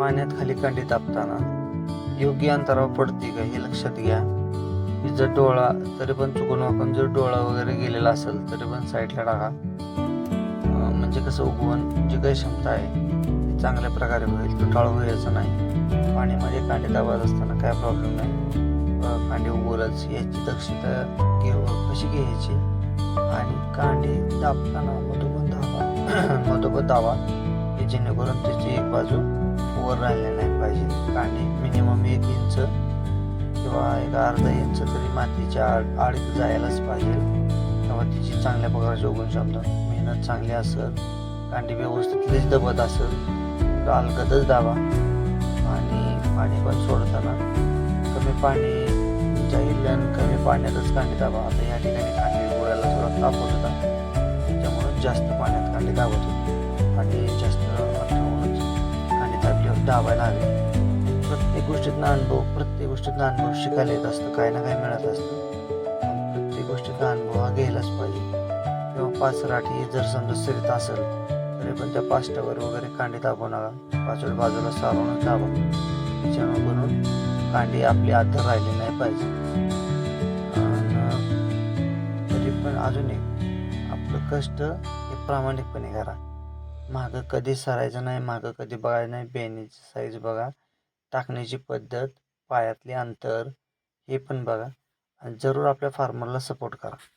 पाण्यात खाली कांडी तापताना योग्य अंतरावर पडते का हे लक्षात घ्या. जर डोळा तरी पण चुकून आपण जर डोळा वगैरे गेलेला असेल तरी पण साईडला टाका. म्हणजे कसं उगवून जी काही क्षमता आहे ती चांगल्या प्रकारे होईल तो टाळू व्हायचं नाही. पाण्यामध्ये कांडी दाबत असताना काय प्रॉब्लेम नाही. अं, कांडी उगवलच याची दक्षता घेऊ कशी घ्यायची? आणि कांडी दाबताना मधोमध दाबा. मधोमध दाबा जेणेकरून त्याची एक बाजू वर राहिले नाही पाहिजे. कांडी मिनिमम एक इंच किंवा एक अर्धा इंच तरी मातीच्या आड आड जायलाच पाहिजे. तेव्हा तिची चांगल्या प्रकारची उगवण क्षमता मेहनत चांगली असेल कांडी व्यवस्थितलीच दबत असेल तर अलगदच दाबा. आणि पाणी पण सोडताना कमी पाणी जाईल आणि कमी पाण्यातच कांडी दाबा. आता या ठिकाणी कांडी गोळ्याला थोडा ताप होत होता. त्याच्यामुळे जास्त पाण्यात कांडी दाबत होती. आणि जास्त दाबायला हवी. प्रत्येक गोष्टीतनं अनुभव प्रत्येक गोष्टीतनं अनुभव शिकायला येत असतं काही ना काही मिळत असतं. प्रत्येक गोष्टीतला अनुभव हा घ्यायलाच पाहिजे. किंवा पाच राठी जर समजा सरित असेल तरी पण त्या पाचटावर वगैरे कांडी दाबू नका. पाचव्या बाजूला सारवूनच दाबा. त्याच्यामुळे बनून कांडी आपली आत राहिली नाही पाहिजे. तरी पण अजून एक आपलं कष्ट हे प्रामाणिकपणे करा. मागं कधी सरायचं नाही मागं कधी बघायचं नाही. बेनीची साईज बघा. टाकण्याची पद्धत पायातले अंतर हे पण बघा. आणि जरूर आपल्या फार्मरला सपोर्ट करा.